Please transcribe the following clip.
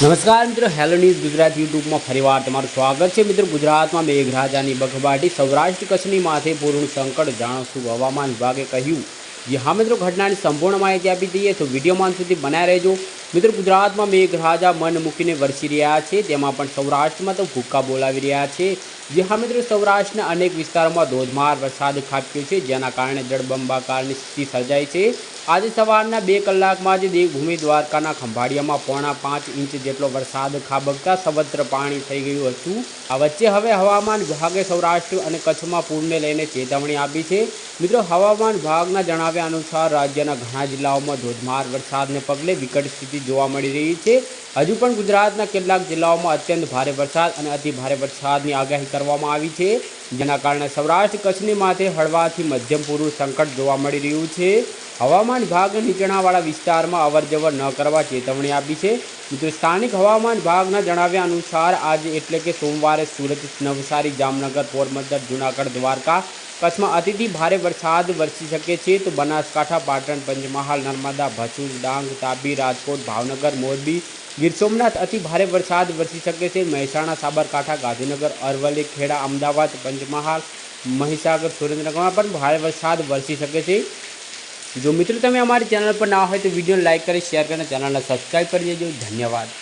નમસ્કાર મિત્રો hello news Gujarat યુટ્યુબમાં ફરીવાર તમારું સ્વાગત છે. મિત્રો, ગુજરાતમાં મેઘરાજાની બખબાટી સૌરાષ્ટ્ર કચ્છની માથે પૂર્ણ સંકટ જાણશું હવામાન વિભાગે કહ્યું. હા મિત્રો, ઘટનાની સંપૂર્ણ માહિતી આપી દઈએ તો વિડીયોમાં સુધી બનાવી રહેજો. મિત્રો, ગુજરાતમાં મેઘરાજા મન મૂકીને વરસી રહ્યા છે. તેમાં પણ સૌરાષ્ટ્રમાં તો ભૂક્કા બોલાવી રહ્યા છે. જે હા મિત્રો, સૌરાષ્ટ્રના અનેક વિસ્તારોમાં ધોધમાર વરસાદ ખાબક્યો છે, જેના કારણે જળબંબાકારની સ્થિતિ સર્જાઈ છે. આજે સવારના બે કલાકમાં જ દેવભૂમિ દ્વારકાના ખંભાળિયામાં પોણા પાંચ ઇંચ જેટલો વરસાદ ખાબકતા સર્વત્ર પાણી થઈ ગયું હતું. આ વચ્ચે હવે હવામાન વિભાગે સૌરાષ્ટ્ર અને કચ્છમાં પૂરને લઈને ચેતવણી આપી છે. મિત્રો, હવામાન વિભાગના જણાવ્યા અનુસાર રાજ્યના ઘણા જિલ્લાઓમાં ધોધમાર વરસાદને પગલે વિકટ સ્થિતિ જોવા મળી રહી છે. હજુ પણ ગુજરાતના કેટલાક જિલ્લાઓમાં અત્યંત ભારે વરસાદ અને અતિ ભારે વરસાદની આગાહી કરવામાં આવી છે. જેના કારણે સૌરાષ્ટ્ર, કચ્છની માથે હળવાથી મધ્યમ પૂર્વ સંકટ જોવા મળી રહ્યું છે. હવામાન વિભાગે નીચાણવાળા વિસ્તારમાં અવરજવર ન કરવા ચેતવણી આપી છે. મિત્રો, સ્થાનિક હવામાન વિભાગના જણાવ્યા અનુસાર આજે એટલે કે સોમવારે સુરત, નવસારી, જામનગર, પોરબંદર, જૂનાગઢ, દ્વારકા કચ્છમાં અતિથી ભારે વરસાદ વરસી શકે છે. તો બનાસકાંઠા, પાટણ, પંચમહાલ, નર્મદા, ભચુર, ડાંગ, તાપી, રાજકોટ, ભાવનગર, મોરબી, ગીર સોમનાથ અતિ ભારે વરસાદ વરસી શકે છે. મહેસાણા, સાબરકાંઠા, ગાંધીનગર, અરવલ્લી, ખેડા, અમદાવાદ, પંચમહાલ, મહીસાગર, સુરેન્દ્રનગરમાં પણ ભારે વરસાદ વરસી શકે છે. જો મિત્રો તમે અમારી ચેનલ પર ના હોય તો વીડિયો લાઇક કરી, શેર કરીને ચેનલને સબસ્ક્રાઈબ કરી દેજો. ધન્યવાદ.